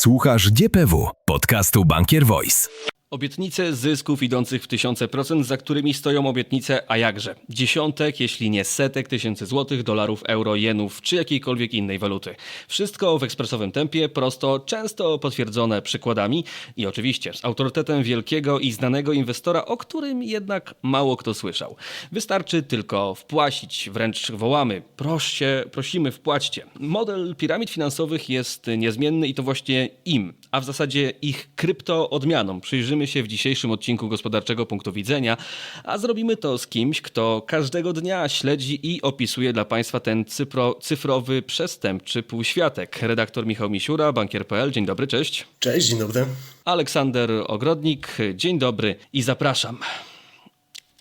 Słuchasz DPW, podcastu Bankier Voice. Obietnice zysków idących w tysiące procent, za którymi stoją obietnice, a jakże, dziesiątek, jeśli nie setek tysięcy złotych, dolarów, euro, jenów czy jakiejkolwiek innej waluty. Wszystko w ekspresowym tempie, prosto, często potwierdzone przykładami i oczywiście z autorytetem wielkiego i znanego inwestora, o którym jednak mało kto słyszał. Wystarczy tylko wpłacić, wręcz wołamy, proście, prosimy wpłaćcie. Model piramid finansowych jest niezmienny i to właśnie im, a w zasadzie ich krypto odmianom przyjrzymy się w dzisiejszym odcinku gospodarczego punktu widzenia, a zrobimy to z kimś, kto każdego dnia śledzi i opisuje dla Państwa ten cyfro, cyfrowy przestępczy półświatek. Redaktor Michał Misiura, bankier.pl. Dzień dobry, cześć. Cześć, dzień dobry. Aleksander Ogrodnik, dzień dobry i zapraszam.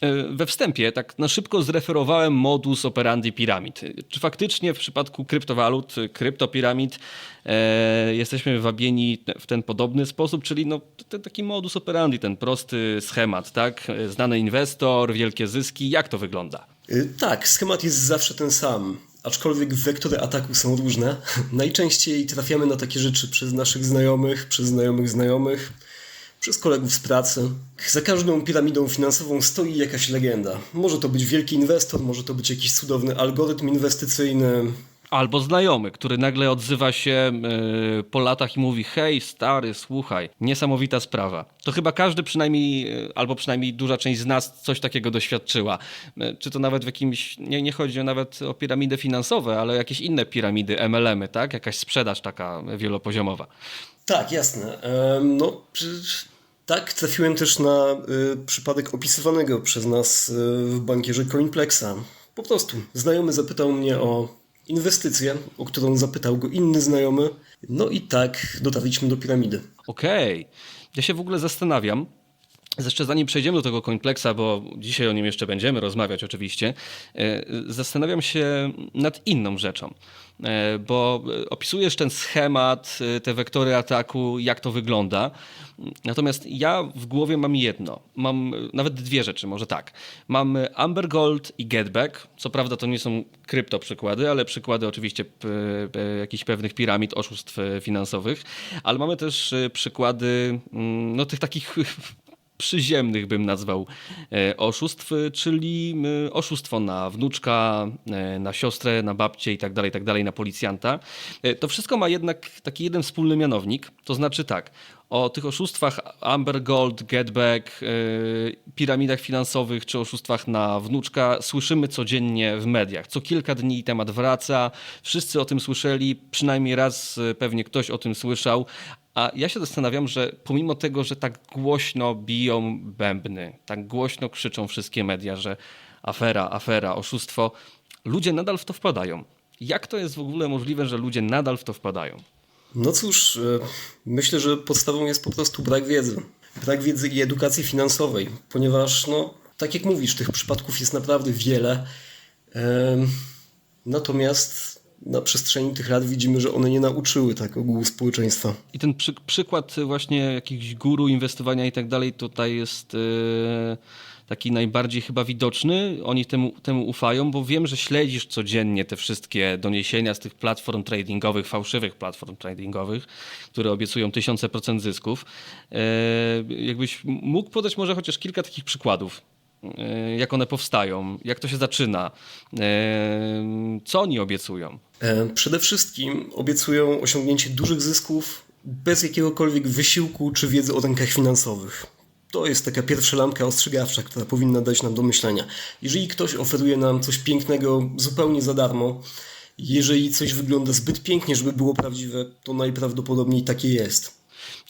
E, We wstępie tak na szybko zreferowałem modus operandi piramid. Czy faktycznie w przypadku kryptowalut, kryptopiramid e, jesteśmy wabieni w ten podobny sposób, czyli no, ten taki modus operandi, ten prosty schemat, tak? E, Znany inwestor, wielkie zyski, jak to wygląda? Tak, schemat jest zawsze ten sam, aczkolwiek wektory ataku są różne. Najczęściej trafiamy na takie rzeczy przez naszych znajomych, przez znajomych znajomych, przez kolegów z pracy. Za każdą piramidą finansową stoi jakaś legenda. Może to być wielki inwestor, może to być jakiś cudowny algorytm inwestycyjny. Albo znajomy, który nagle odzywa się e, po latach i mówi: Hej, stary, słuchaj, niesamowita sprawa. To chyba każdy, przynajmniej, e, albo przynajmniej duża część z nas coś takiego doświadczyła. E, Czy to nawet w jakimś, nie, nie chodzi nawet o piramidy finansowe, ale jakieś inne piramidy, MLM-y, tak? Jakaś sprzedaż taka wielopoziomowa. Tak, jasne. No, tak, trafiłem też na y, przypadek opisywanego przez nas y, w bankierze Coinplexa. Po prostu znajomy zapytał mnie o inwestycję, o którą zapytał go inny znajomy. No i tak dotarliśmy do piramidy. Okej. Ja się w ogóle zastanawiam, jeszcze zanim przejdziemy do tego Coinplexa, bo dzisiaj o nim jeszcze będziemy rozmawiać oczywiście, e, zastanawiam się nad inną rzeczą, E, bo opisujesz ten schemat, e, te wektory ataku, jak to wygląda. Natomiast ja w głowie mam jedno, mam nawet dwie rzeczy, może tak. Mam Amber Gold i Getback, co prawda to nie są krypto przykłady, ale przykłady oczywiście jakichś pewnych piramid, oszustw finansowych, ale mamy też przykłady mm, no, tych takich przyziemnych bym nazwał e, oszustw, czyli oszustwo na wnuczka, e, na siostrę, na babcię i tak dalej, tak dalej, na policjanta. E, To wszystko ma jednak taki jeden wspólny mianownik, to znaczy tak, o tych oszustwach Amber Gold, Getback, piramidach finansowych czy oszustwach na wnuczka słyszymy codziennie w mediach. Co kilka dni temat wraca, wszyscy o tym słyszeli, przynajmniej raz pewnie ktoś o tym słyszał, a ja się zastanawiam, że pomimo tego, że tak głośno biją bębny, tak głośno krzyczą wszystkie media, że afera, afera, oszustwo, ludzie nadal w to wpadają. Jak to jest w ogóle możliwe, że ludzie nadal w to wpadają? No cóż, y, myślę, że podstawą jest po prostu brak wiedzy. Brak wiedzy i edukacji finansowej, ponieważ, no, tak jak mówisz, tych przypadków jest naprawdę wiele. Natomiast na przestrzeni tych lat widzimy, że one nie nauczyły tak ogółu społeczeństwa. I ten przy, przykład właśnie jakichś guru inwestowania i tak dalej tutaj jest e, taki najbardziej chyba widoczny. Oni temu, temu ufają, bo wiem, że śledzisz codziennie te wszystkie doniesienia z tych platform tradingowych, fałszywych platform tradingowych, które obiecują tysiące procent zysków. E, jakbyś mógł podać może chociaż kilka takich przykładów. e, Jak one powstają, jak to się zaczyna, co oni obiecują. E, Przede wszystkim obiecują osiągnięcie dużych zysków bez jakiegokolwiek wysiłku czy wiedzy o rynkach finansowych. To jest taka pierwsza lampka ostrzegawcza, która powinna dać nam do myślenia. Jeżeli ktoś oferuje nam coś pięknego zupełnie za darmo, jeżeli coś wygląda zbyt pięknie, żeby było prawdziwe, to najprawdopodobniej takie jest.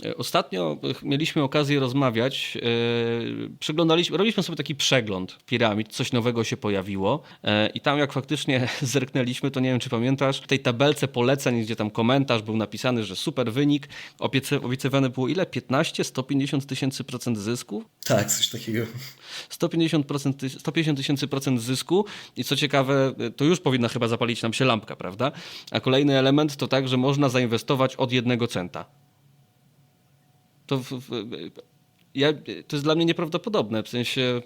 E, Ostatnio mieliśmy okazję rozmawiać. e, Przeglądaliśmy, robiliśmy sobie taki przegląd piramid, coś nowego się pojawiło. e, I tam, jak faktycznie zerknęliśmy, to nie wiem, czy pamiętasz, w tej tabelce poleceń, gdzie tam komentarz był napisany, że super wynik, obiecy- obiecywane było ile? 15, 150 tysięcy procent zysku? Tak, coś takiego. 150, ty- 150 tysięcy procent zysku i co ciekawe, to już powinna chyba zapalić nam się lampka, prawda? A kolejny element to tak, że można zainwestować od jednego centa. To, w, w, ja, to jest dla mnie nieprawdopodobne, w sensie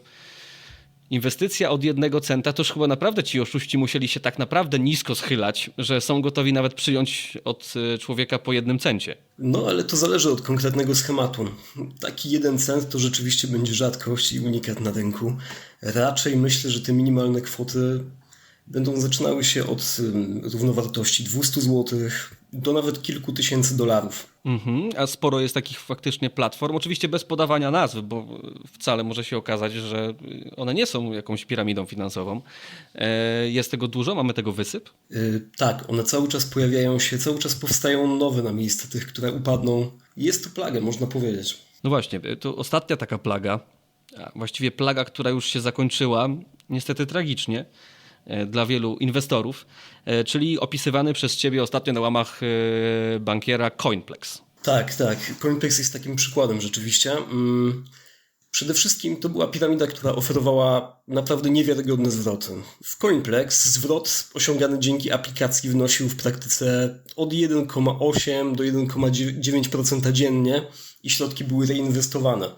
inwestycja od jednego centa, to już chyba naprawdę ci oszuści musieli się tak naprawdę nisko schylać, że są gotowi nawet przyjąć od y, człowieka po jednym cencie. No, ale to zależy od konkretnego schematu. Taki jeden cent to rzeczywiście będzie rzadkość i unikat na rynku. Raczej myślę, że te minimalne kwoty będą zaczynały się od równowartości 200 zł do nawet kilku tysięcy dolarów. Mhm, a sporo jest takich faktycznie platform, oczywiście bez podawania nazw, bo wcale może się okazać, że one nie są jakąś piramidą finansową. E, Jest tego dużo, mamy tego wysyp. Yy, tak, one cały czas pojawiają się, cały czas powstają nowe na miejsce tych, które upadną. Jest to plaga, można powiedzieć. No właśnie, to ostatnia taka plaga, właściwie plaga, która już się zakończyła, niestety tragicznie e, dla wielu inwestorów, e, czyli opisywany przez ciebie ostatnio na łamach e, bankiera Coinplex. Tak, tak. Coinplex jest takim przykładem rzeczywiście. Mm, Przede wszystkim to była piramida, która oferowała naprawdę niewiarygodne zwroty. W Coinplex zwrot osiągany dzięki aplikacji wynosił w praktyce od 1,8 do 1,9% dziennie i środki były reinwestowane.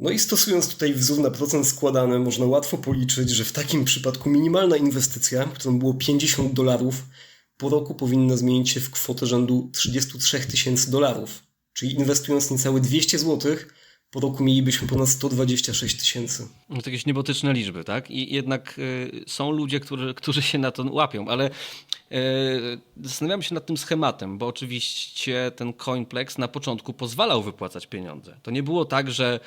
No i stosując tutaj wzór na procent składany, można łatwo policzyć, że w takim przypadku minimalna inwestycja, którą było 50 dolarów, po roku powinna zmienić się w kwotę rzędu 33 tysięcy dolarów. Czyli inwestując niecałe 200 zł, po roku mielibyśmy ponad 126 tysięcy. To jakieś niebotyczne liczby, tak? I jednak y, są ludzie, którzy, którzy się na to łapią, ale zastanawiam się nad tym schematem, bo oczywiście ten Coinplex na początku pozwalał wypłacać pieniądze. To nie było tak, że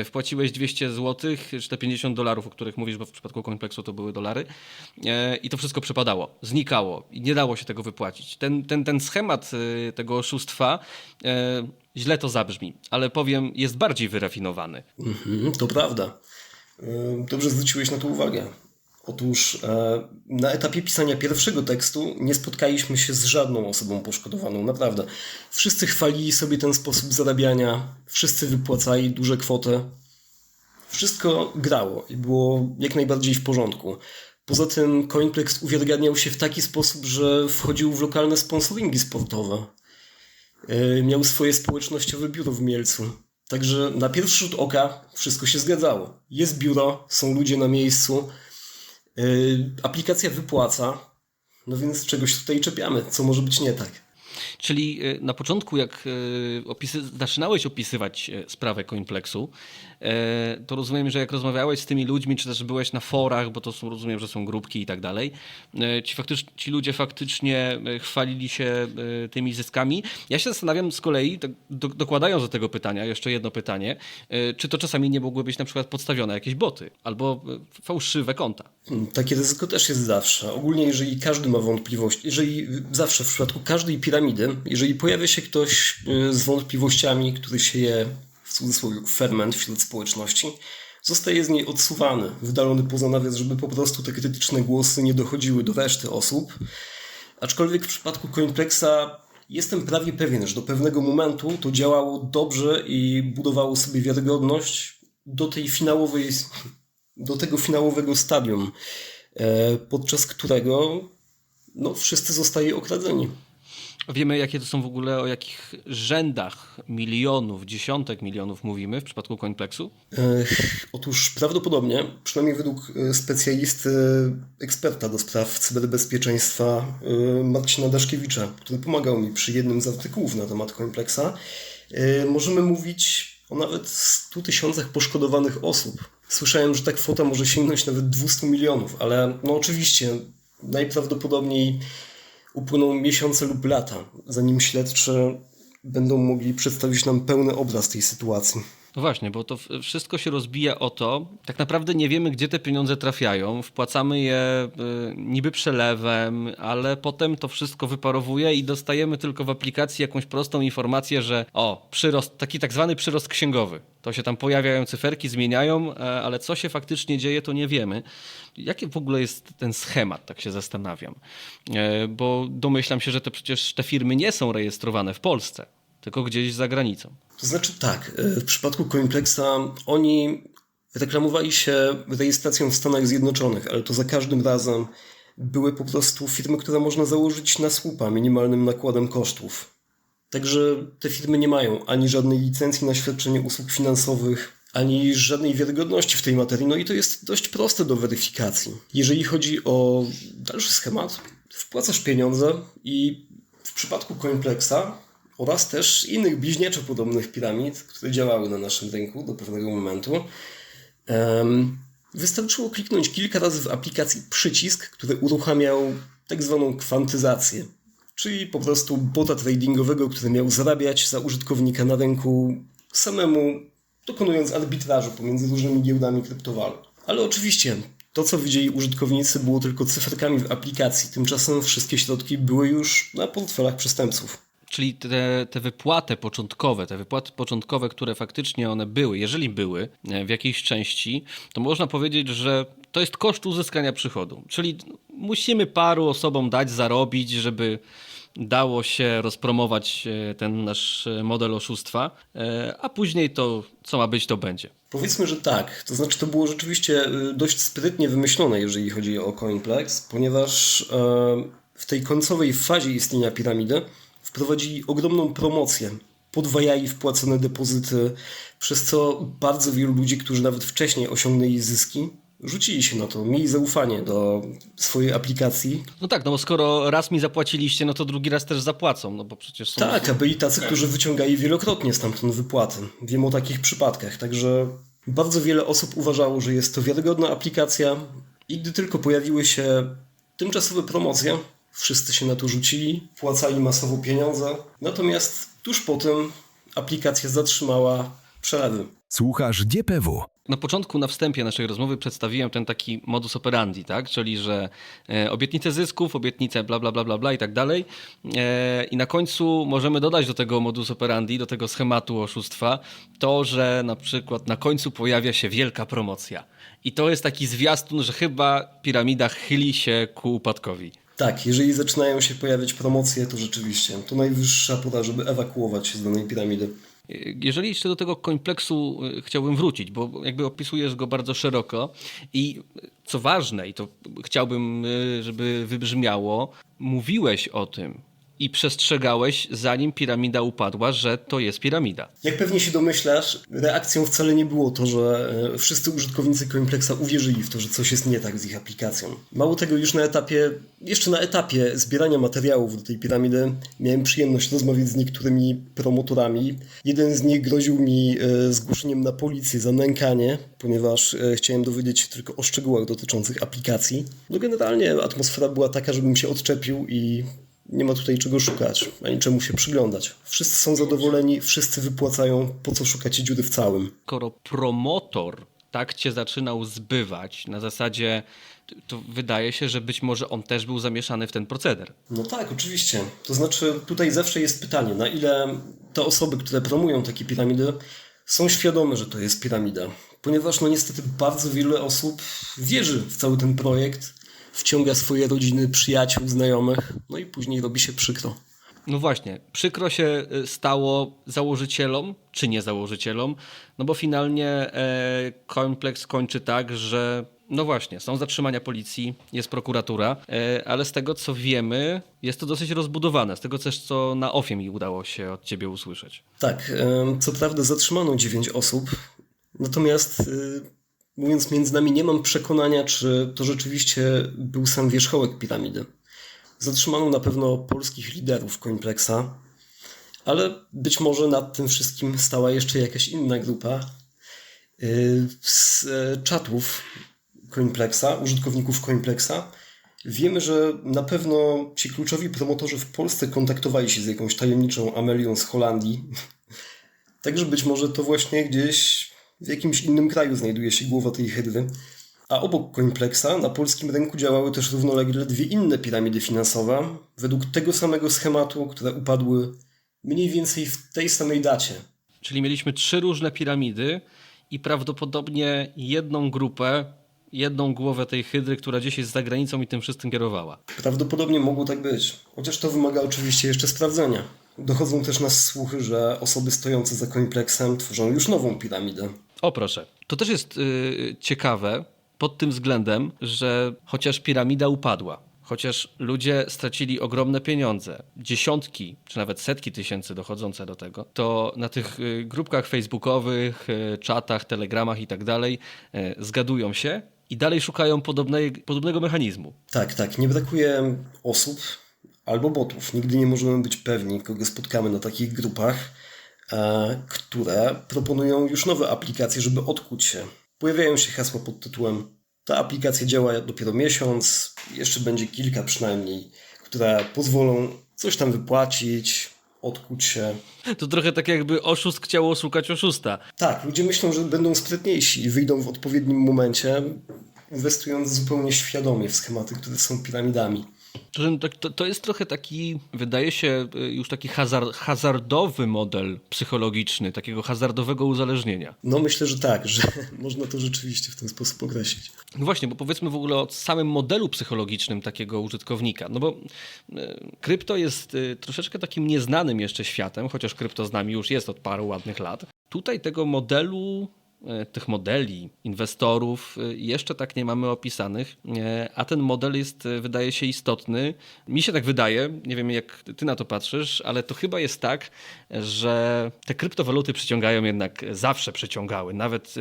y, wpłaciłeś 200 zł, czy te 50 dolarów, o których mówisz, bo w przypadku Coinplexu to były dolary, y, i to wszystko przepadało, znikało i nie dało się tego wypłacić. Ten, ten, ten schemat tego oszustwa źle to zabrzmi, ale powiem, jest bardziej wyrafinowany. Mhm, to prawda. Dobrze zwróciłeś na to uwagę. Otóż e, na etapie pisania pierwszego tekstu nie spotkaliśmy się z żadną osobą poszkodowaną, naprawdę. Wszyscy chwalili sobie ten sposób zarabiania, wszyscy wypłacali duże kwoty. Wszystko grało i było jak najbardziej w porządku. Poza tym Coinplex uwiarygadniał się w taki sposób, że wchodził w lokalne sponsoringi sportowe. E, Miał swoje społecznościowe biuro w Mielcu. Także na pierwszy rzut oka wszystko się zgadzało. Jest biuro, są ludzie na miejscu, aplikacja wypłaca, no więc czegoś tutaj czepiamy, co może być nie tak. Czyli y, na początku, jak y, opisy, zaczynałeś opisywać y, sprawę Coinplexu, to rozumiem, że jak rozmawiałeś z tymi ludźmi, czy też byłeś na forach, bo to są, rozumiem, że są grupki i tak dalej, ci, ci ludzie faktycznie chwalili się tymi zyskami. Ja się zastanawiam z kolei, tak do, dokładając do tego pytania, jeszcze jedno pytanie, czy to czasami nie mogły być na przykład podstawione jakieś boty albo fałszywe konta? Takie ryzyko też jest zawsze. Ogólnie, jeżeli każdy ma wątpliwości, jeżeli zawsze w przypadku każdej piramidy, jeżeli pojawia się ktoś yy, z wątpliwościami, który sieje w cudzysłowie ferment wśród społeczności, zostaje z niej odsuwany, wydalony poza nawias, żeby po prostu te krytyczne głosy nie dochodziły do reszty osób. Aczkolwiek w przypadku Coinplexa jestem prawie pewien, że do pewnego momentu to działało dobrze i budowało sobie wiarygodność do tej finałowej, do tego finałowego stadium, e, podczas którego no, wszyscy zostali okradzeni. Wiemy, jakie to są w ogóle, o jakich rzędach milionów, dziesiątek milionów mówimy w przypadku Coinplexu? E, Otóż prawdopodobnie, przynajmniej według e, specjalisty, eksperta do spraw cyberbezpieczeństwa e, Marcina Daszkiewicza, który pomagał mi przy jednym z artykułów na temat Coinplexa, e, możemy mówić o nawet 100 tysiącach poszkodowanych osób. Słyszałem, że ta kwota może sięgnąć nawet 200 milionów, ale no oczywiście najprawdopodobniej upłyną miesiące lub lata, zanim śledczy będą mogli przedstawić nam pełny obraz tej sytuacji. No właśnie, bo to wszystko się rozbija o to, tak naprawdę nie wiemy, gdzie te pieniądze trafiają, wpłacamy je y, niby przelewem, ale potem to wszystko wyparowuje i dostajemy tylko w aplikacji jakąś prostą informację, że o, przyrost, taki tak zwany przyrost księgowy. To się tam pojawiają cyferki, zmieniają, e, ale co się faktycznie dzieje, to nie wiemy. Jaki w ogóle jest ten schemat, tak się zastanawiam. E, Bo domyślam się, że to przecież te firmy nie są rejestrowane w Polsce, tylko gdzieś za granicą. To znaczy tak, e, w przypadku Coinplexa oni reklamowali się rejestracją w Stanach Zjednoczonych, ale to za każdym razem były po prostu firmy, które można założyć na słupa minimalnym nakładem kosztów. Także te firmy nie mają ani żadnej licencji na świadczenie usług finansowych, ani żadnej wiarygodności w tej materii. No i to jest dość proste do weryfikacji. Jeżeli chodzi o dalszy schemat, wpłacasz pieniądze i w przypadku Coinplexa oraz też innych bliźniaczo podobnych piramid, które działały na naszym rynku do pewnego momentu, wystarczyło kliknąć kilka razy w aplikacji przycisk, który uruchamiał tak zwaną kwantyzację, czyli po prostu bota tradingowego, który miał zarabiać za użytkownika na rynku samemu, dokonując arbitrażu pomiędzy różnymi giełdami kryptowalut. Ale oczywiście to, co widzieli użytkownicy, było tylko cyferkami w aplikacji. Tymczasem wszystkie środki były już na portfelach przestępców. Czyli te, te wypłaty początkowe, te wypłaty początkowe, które faktycznie one były, jeżeli były e, w jakiejś części, to można powiedzieć, że to jest koszt uzyskania przychodu. Czyli musimy paru osobom dać zarobić, żeby dało się rozpromować e, ten nasz e, model oszustwa, a później to, co ma być, to będzie. Powiedzmy, że tak. To znaczy, to było rzeczywiście dość sprytnie wymyślone, jeżeli chodzi o Coinplex, ponieważ w tej końcowej fazie istnienia piramidy wprowadzili ogromną promocję. Podwajali wpłacone depozyty, przez co bardzo wielu ludzi, którzy nawet wcześniej osiągnęli zyski, rzucili się na to, mieli zaufanie do swojej aplikacji. No tak, no bo skoro raz mi zapłaciliście, no to drugi raz też zapłacą, no bo przecież są... Tak, a byli tacy, którzy wyciągali wielokrotnie stamtąd wypłaty. Wiem o takich przypadkach, także bardzo wiele osób uważało, że jest to wiarygodna aplikacja i gdy tylko pojawiły się tymczasowe promocje, wszyscy się na to rzucili, płacali masowo pieniądze, natomiast tuż po tym aplikacja zatrzymała przelewy. Słuchasz DPW. Na początku, na wstępie naszej rozmowy przedstawiłem ten taki modus operandi, tak? czyli że e, obietnice zysków, obietnice bla, bla, bla, bla, bla i tak dalej. E, I na końcu możemy dodać do tego modus operandi, do tego schematu oszustwa, to, że na przykład na końcu pojawia się wielka promocja. I to jest taki zwiastun, że chyba piramida chyli się ku upadkowi. Tak, jeżeli zaczynają się pojawiać promocje, to rzeczywiście to najwyższa pora, żeby ewakuować się z danej piramidy. Jeżeli jeszcze do tego kompleksu y, chciałbym wrócić, bo jakby opisujesz go bardzo szeroko i co ważne, i to chciałbym, y, żeby wybrzmiało, mówiłeś o tym i przestrzegałeś, zanim piramida upadła, że to jest piramida. Jak pewnie się domyślasz, reakcją wcale nie było to, że e, wszyscy użytkownicy Coinplexa uwierzyli w to, że coś jest nie tak z ich aplikacją. Mało tego, już na etapie, jeszcze na etapie zbierania materiałów do tej piramidy miałem przyjemność rozmawiać z niektórymi promotorami. Jeden z nich groził mi e, zgłoszeniem na policję za nękanie, ponieważ e, chciałem dowiedzieć się tylko o szczegółach dotyczących aplikacji. No generalnie atmosfera była taka, żebym się odczepił i nie ma tutaj czego szukać, ani czemu się przyglądać. Wszyscy są zadowoleni, wszyscy wypłacają, po co szukacie dziury w całym. Skoro promotor tak cię zaczynał zbywać, na zasadzie, to wydaje się, że być może on też był zamieszany w ten proceder. No tak, oczywiście. To znaczy, tutaj zawsze jest pytanie, na ile te osoby, które promują takie piramidy, są świadome, że to jest piramida. Ponieważ, no niestety, bardzo wiele osób wierzy w cały ten projekt, wciąga swoje rodziny, przyjaciół, znajomych, no i później robi się przykro. No właśnie, przykro się y, stało założycielom, czy nie założycielom, no bo finalnie e, kompleks kończy tak, że no właśnie, są zatrzymania policji, jest prokuratura, e, ale z tego co wiemy, jest to dosyć rozbudowane, z tego też co na ofie mi udało się od ciebie usłyszeć. Tak, co prawda zatrzymano 9 osób, natomiast y, mówiąc między nami, nie mam przekonania, czy to rzeczywiście był sam wierzchołek piramidy. Zatrzymano na pewno polskich liderów Coinplexa, ale być może nad tym wszystkim stała jeszcze jakaś inna grupa y, z e, czatów Coinplexa, użytkowników Coinplexa. Wiemy, że na pewno ci kluczowi promotorzy w Polsce kontaktowali się z jakąś tajemniczą Amelią z Holandii. Także być może to właśnie gdzieś w jakimś innym kraju znajduje się głowa tej hydry. A obok Coinplexa na polskim rynku działały też równolegle dwie inne piramidy finansowe, według tego samego schematu, które upadły mniej więcej w tej samej dacie. Czyli mieliśmy trzy różne piramidy i prawdopodobnie jedną grupę, jedną głowę tej hydry, która gdzieś jest za granicą i tym wszystkim kierowała. Prawdopodobnie mogło tak być, chociaż to wymaga oczywiście jeszcze sprawdzenia. Dochodzą też nas słuchy, że osoby stojące za Coinplexem tworzą już nową piramidę. O proszę. To też jest y, ciekawe pod tym względem, że chociaż piramida upadła, chociaż ludzie stracili ogromne pieniądze, dziesiątki czy nawet setki tysięcy dochodzące do tego, to na tych y, grupkach facebookowych, y, czatach, telegramach i tak dalej y, zgadują się i dalej szukają podobnej, podobnego mechanizmu. Tak, tak. Nie brakuje osób albo botów. Nigdy nie możemy być pewni, kogo spotkamy na takich grupach, które proponują już nowe aplikacje, żeby odkuć się. Pojawiają się hasła pod tytułem ta aplikacja działa dopiero miesiąc, jeszcze będzie kilka przynajmniej, które pozwolą coś tam wypłacić, odkuć się. To trochę tak jakby oszust chciał oszukać oszusta. Tak, ludzie myślą, że będą sprytniejsi i wyjdą w odpowiednim momencie, inwestując zupełnie świadomie w schematy, które są piramidami. To, to, jest trochę taki, wydaje się, y, już taki hazard, hazardowy model psychologiczny, takiego hazardowego uzależnienia. No myślę, że tak, że można to rzeczywiście w ten sposób określić. No właśnie, bo powiedzmy w ogóle o samym modelu psychologicznym takiego użytkownika. No bo y, krypto jest y, troszeczkę takim nieznanym jeszcze światem, chociaż krypto z nami już jest od paru ładnych lat. Tutaj tego modelu tych modeli inwestorów y, jeszcze tak nie mamy opisanych, y, a ten model jest, wydaje się, istotny. Mi się tak wydaje, nie wiem jak ty na to patrzysz, ale to chyba jest tak, że te kryptowaluty przyciągają jednak, zawsze przyciągały, nawet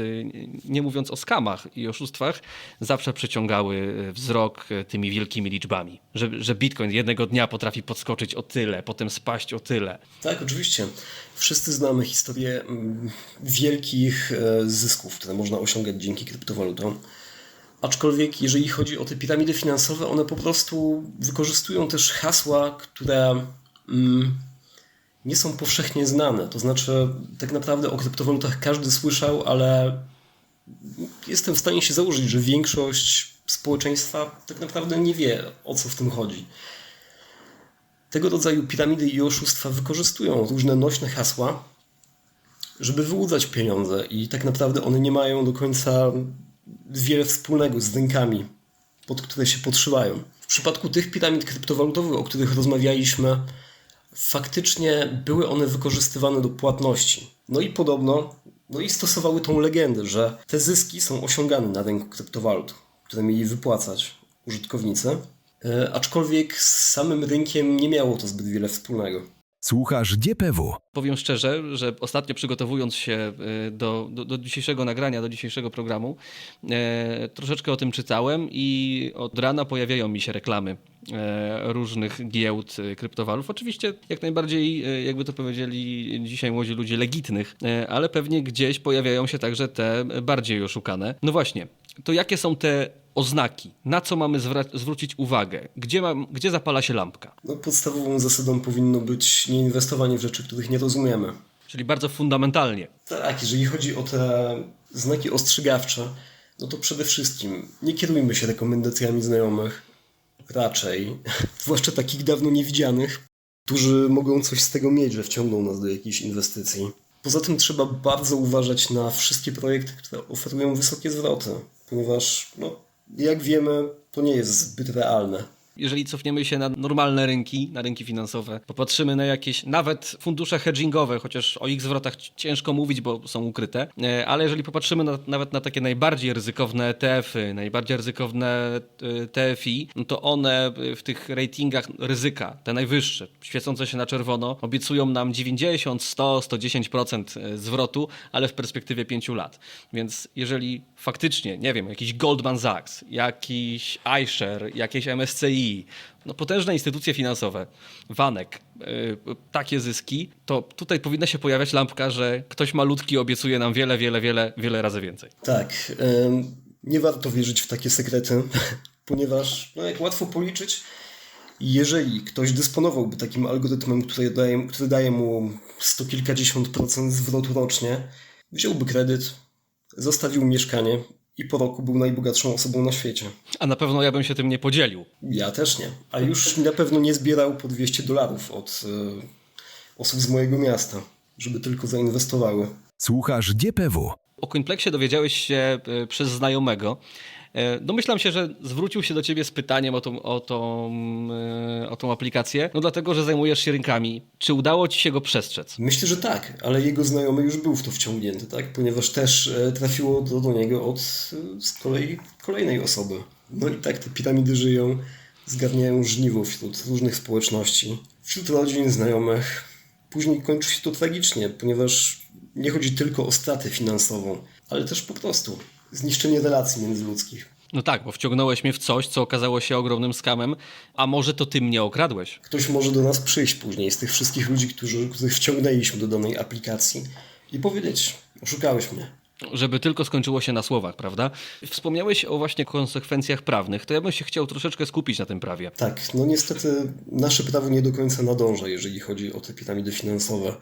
nie mówiąc o skamach i oszustwach, zawsze przyciągały wzrok tymi wielkimi liczbami. Że, że Bitcoin jednego dnia potrafi podskoczyć o tyle, potem spaść o tyle. Tak, oczywiście. Wszyscy znamy historię mm, wielkich e, zysków, które można osiągać dzięki kryptowalutom. Aczkolwiek, jeżeli chodzi o te piramidy finansowe, one po prostu wykorzystują też hasła, które mm, nie są powszechnie znane. To znaczy, tak naprawdę o kryptowalutach każdy słyszał, ale jestem w stanie się założyć, że większość społeczeństwa tak naprawdę nie wie, o co w tym chodzi. Tego rodzaju piramidy i oszustwa wykorzystują różne nośne hasła, żeby wyłudzać pieniądze, i tak naprawdę one nie mają do końca wiele wspólnego z rynkami, pod które się podszywają. W przypadku tych piramid kryptowalutowych, o których rozmawialiśmy, faktycznie były one wykorzystywane do płatności. No i podobno, no i stosowały tą legendę, że te zyski są osiągane na rynku kryptowalut, które mieli wypłacać użytkownicy. E, aczkolwiek z samym rynkiem nie miało to zbyt wiele wspólnego. Słuchasz DPW. Powiem szczerze, że ostatnio przygotowując się y, do, do, do dzisiejszego nagrania, do dzisiejszego programu, e, troszeczkę o tym czytałem i od rana pojawiają mi się reklamy e, różnych giełd kryptowalut. Oczywiście jak najbardziej, jakby to powiedzieli dzisiaj młodzi ludzie, legitnych, e, ale pewnie gdzieś pojawiają się także te bardziej oszukane. No właśnie, to jakie są te oznaki? Na co mamy zwrócić uwagę? Gdzie, mam, gdzie zapala się lampka? No, podstawową zasadą powinno być nieinwestowanie w rzeczy, których nie rozumiemy. Czyli bardzo fundamentalnie. Tak, jeżeli chodzi o te znaki ostrzegawcze, no to przede wszystkim nie kierujmy się rekomendacjami znajomych. Raczej, zwłaszcza takich dawno niewidzianych, którzy mogą coś z tego mieć, że wciągną nas do jakiejś inwestycji. Poza tym trzeba bardzo uważać na wszystkie projekty, które oferują wysokie zwroty, ponieważ, no, jak wiemy, to nie jest zbyt realne. Jeżeli cofniemy się na normalne rynki, na rynki finansowe, popatrzymy na jakieś nawet fundusze hedgingowe, chociaż o ich zwrotach ciężko mówić, bo są ukryte, e, ale jeżeli popatrzymy na, nawet na takie najbardziej ryzykowne ETF-y, najbardziej ryzykowne e, TFI, no to one w tych ratingach ryzyka, te najwyższe, świecące się na czerwono, obiecują nam 90, 100, 110% zwrotu, ale w perspektywie 5 lat. Więc jeżeli faktycznie, nie wiem, jakiś Goldman Sachs, jakiś iShare, jakieś MSCI, no potężne instytucje finansowe, Wanek, yy, takie zyski, to tutaj powinna się pojawiać lampka, że ktoś malutki obiecuje nam wiele, wiele, wiele, wiele razy więcej. Tak, nie warto wierzyć w takie sekrety, ponieważ, no jak łatwo policzyć, jeżeli ktoś dysponowałby takim algorytmem, który daje, który daje mu sto kilkadziesiąt procent zwrotu rocznie, wziąłby kredyt, zostawił mieszkanie i po roku był najbogatszą osobą na świecie. A na pewno ja bym się tym nie podzielił. Ja też nie. A już na pewno nie zbierał po 200 dolarów od e, osób z mojego miasta, żeby tylko zainwestowały. Słuchasz DPW. O Coinplexie dowiedziałeś się e, przez znajomego. E, Domyślam się, że zwrócił się do ciebie z pytaniem o tą, o tą, e, o tą aplikację, no dlatego, że zajmujesz się rynkami. Czy udało ci się go przestrzec? Myślę, że tak, ale jego znajomy już był w to wciągnięty, tak? Ponieważ też e, trafiło to do niego od z kolei kolejnej osoby. No i tak te piramidy żyją. Zgarniają żniwo wśród różnych społeczności, wśród rodzin, znajomych. Później kończy się to tragicznie, ponieważ nie chodzi tylko o stratę finansową, ale też po prostu zniszczenie relacji międzyludzkich. No tak, bo wciągnąłeś mnie w coś, co okazało się ogromnym skamem, a może to ty mnie okradłeś? Ktoś może do nas przyjść później z tych wszystkich ludzi, którzy, których wciągnęliśmy do danej aplikacji i powiedzieć: Oszukałeś mnie. Żeby tylko skończyło się na słowach, prawda? Wspomniałeś o właśnie konsekwencjach prawnych, to ja bym się chciał troszeczkę skupić na tym prawie. Tak, no niestety nasze prawo nie do końca nadąża, jeżeli chodzi o te piramidy finansowe.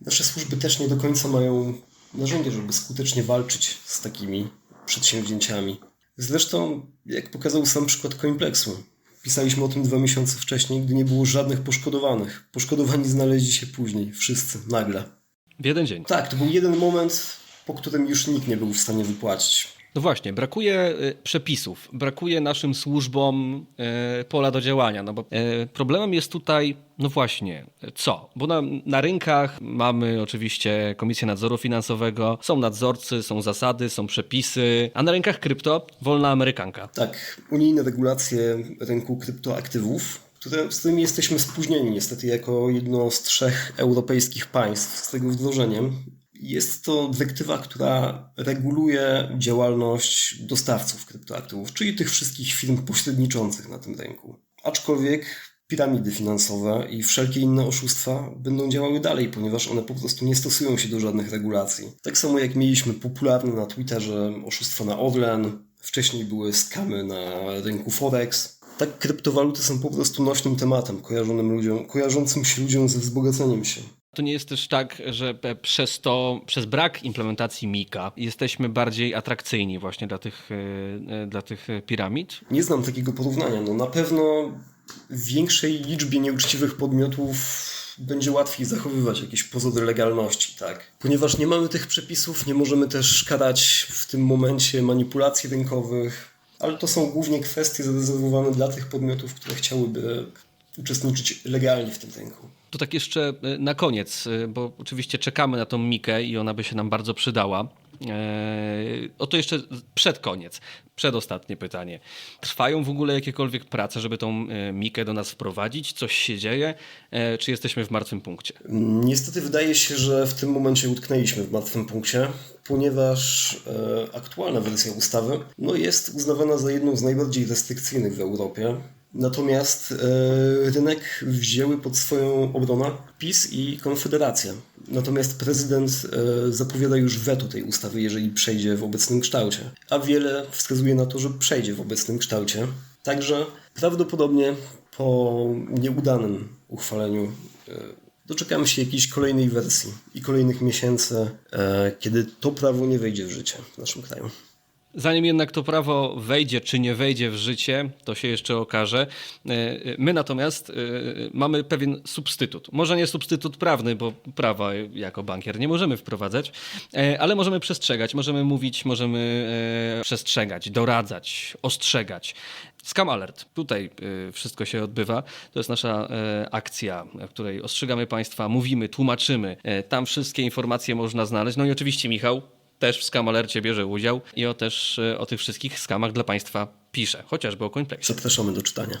Nasze służby też nie do końca mają narzędzia, żeby skutecznie walczyć z takimi przedsięwzięciami. Zresztą, jak pokazał sam przykład Coinplexu, pisaliśmy o tym dwa miesiące wcześniej, gdy nie było żadnych poszkodowanych. Poszkodowani znaleźli się później, wszyscy, nagle. W jeden dzień. Tak, to był jeden moment, po którym już nikt nie był w stanie wypłacić. No właśnie, brakuje y, przepisów, brakuje naszym służbom y, pola do działania. No bo y, problemem jest tutaj, no właśnie, co? Bo na, na rynkach mamy oczywiście Komisję Nadzoru Finansowego, są nadzorcy, są zasady, są przepisy, a na rynkach krypto wolna amerykanka. Tak, unijne regulacje rynku kryptoaktywów, które, z którymi jesteśmy spóźnieni niestety jako jedno z trzech europejskich państw z tego wdrożeniem. Jest to dyrektywa, która reguluje działalność dostawców kryptoaktywów, czyli tych wszystkich firm pośredniczących na tym rynku. Aczkolwiek piramidy finansowe i wszelkie inne oszustwa będą działały dalej, ponieważ one po prostu nie stosują się do żadnych regulacji. Tak samo jak mieliśmy popularne na Twitterze oszustwa na Orlen, wcześniej były skamy na rynku Forex. Tak kryptowaluty są po prostu nośnym tematem, kojarzonym ludziom, kojarzącym się ludziom ze wzbogaceniem się. To nie jest też tak, że przez to, przez brak implementacji Mika jesteśmy bardziej atrakcyjni właśnie dla tych, y, y, dla tych piramid? Nie znam takiego porównania. No, na pewno większej liczbie nieuczciwych podmiotów będzie łatwiej zachowywać jakieś pozory legalności, tak? Ponieważ nie mamy tych przepisów, nie możemy też karać w tym momencie manipulacji rynkowych, ale to są głównie kwestie zarezerwowane dla tych podmiotów, które chciałyby uczestniczyć legalnie w tym rynku. To tak jeszcze y, na koniec, y, bo oczywiście czekamy na tą Mikę i ona by się nam bardzo przydała. Eee, Oto jeszcze przed koniec, przedostatnie pytanie. Trwają w ogóle jakiekolwiek prace, żeby tą Mikę do nas wprowadzić? Coś się dzieje? E, Czy jesteśmy w martwym punkcie? Niestety wydaje się, że w tym momencie utknęliśmy w martwym punkcie, ponieważ e, aktualna wersja ustawy no, jest uznawana za jedną z najbardziej restrykcyjnych w Europie. Natomiast e, rynek wzięły pod swoją obronę PiS i Konfederacja. Natomiast prezydent e, zapowiada już weto tej ustawy, jeżeli przejdzie w obecnym kształcie. A wiele wskazuje na to, że przejdzie w obecnym kształcie. Także prawdopodobnie po nieudanym uchwaleniu e, doczekamy się jakiejś kolejnej wersji i kolejnych miesięcy, kiedy to prawo nie wejdzie w życie w naszym kraju. Zanim jednak to prawo wejdzie czy nie wejdzie w życie, to się jeszcze okaże. E, My natomiast e, mamy pewien substytut. Może nie substytut prawny, bo prawa jako bankier nie możemy wprowadzać, e, ale możemy przestrzegać, możemy mówić, możemy e, przestrzegać, doradzać, ostrzegać. Scam Alert. Tutaj e, wszystko się odbywa. To jest nasza e, akcja, w której ostrzegamy Państwa, mówimy, tłumaczymy. E, Tam wszystkie informacje można znaleźć. No i oczywiście Michał też w Skamalercie bierze udział i o też e, o tych wszystkich skamach dla Państwa pisze, chociażby o Coinplexie. Zapraszamy do czytania.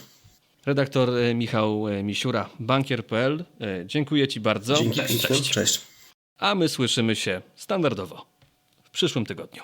Redaktor e, Michał e, Misiura, bankier.pl. Dziękuję Ci bardzo. Dzięki Cześć, cześć. Cześć. A my słyszymy się standardowo w przyszłym tygodniu.